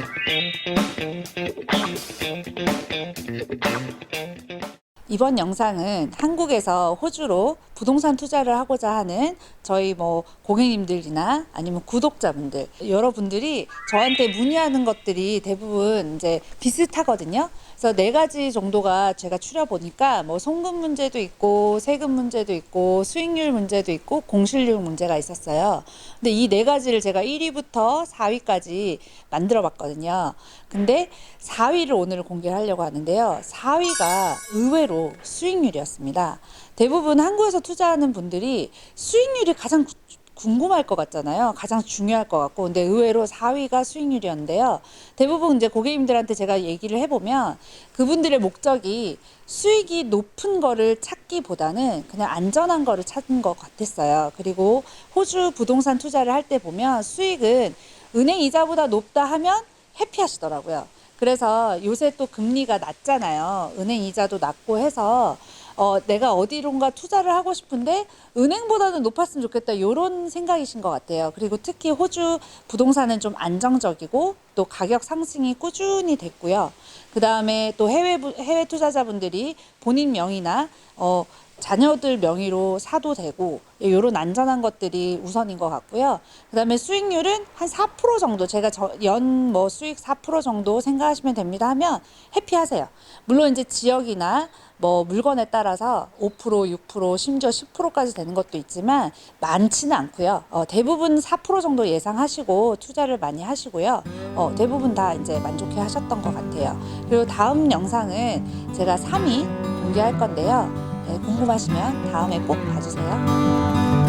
Thank you. 이번 영상은 한국에서 호주로 부동산 투자를 하고자 하는 저희 뭐 고객님들이나 아니면 구독자분들 여러분들이 저한테 문의하는 것들이 대부분 이제 비슷하거든요. 그래서 네 가지 정도가 제가 추려 보니까 뭐 송금 문제도 있고 세금 문제도 있고 수익률 문제도 있고 공실률 문제가 있었어요. 근데 이 네 가지를 제가 1위부터 4위까지 만들어 봤거든요. 근데 4위를 오늘 공개하려고 하는데요. 4위가 의외로 수익률이었습니다. 대부분 한국에서 투자하는 분들이 수익률이 가장 구- 궁금할 것 같잖아요. 가장 중요할 것 같고. 근데 의외로 4위가 수익률이었는데요. 대부분 이제 고객님들한테 제가 얘기를 해보면 그분들의 목적이 수익이 높은 거를 찾기보다는 그냥 안전한 거를 찾는 것 같았어요. 그리고 호주 부동산 투자를 할 때 보면 수익은 은행 이자보다 높다 하면 해피하시더라고요. 그래서 요새 또 금리가 낮잖아요. 은행 이자도 낮고 해서 어, 내가 어디론가 투자를 하고 싶은데 은행보다는 높았으면 좋겠다 이런 생각이신 것 같아요. 그리고 특히 호주 부동산은 좀 안정적이고 또 가격 상승이 꾸준히 됐고요. 그 다음에 또 해외 부- 해외 투자자분들이 본인 명의나 어, 자녀들 명의로 사도 되고 이런 안전한 것들이 우선인 것 같고요. 그다음에 수익률은 한 4% 정도 제가 연 뭐 수익 4% 정도 생각하시면 됩니다 하면 해피하세요. 물론 이제 지역이나 뭐 물건에 따라서 5%, 6%, 심지어 10%까지 되는 것도 있지만 많지는 않고요. 어, 대부분 4% 정도 예상하시고 투자를 많이 하시고요. 어, 대부분 다 이제 만족해 하셨던 것 같아요. 그리고 다음 영상은 제가 3위 공개할 건데요. 네, 궁금하시면 다음에 꼭 봐주세요.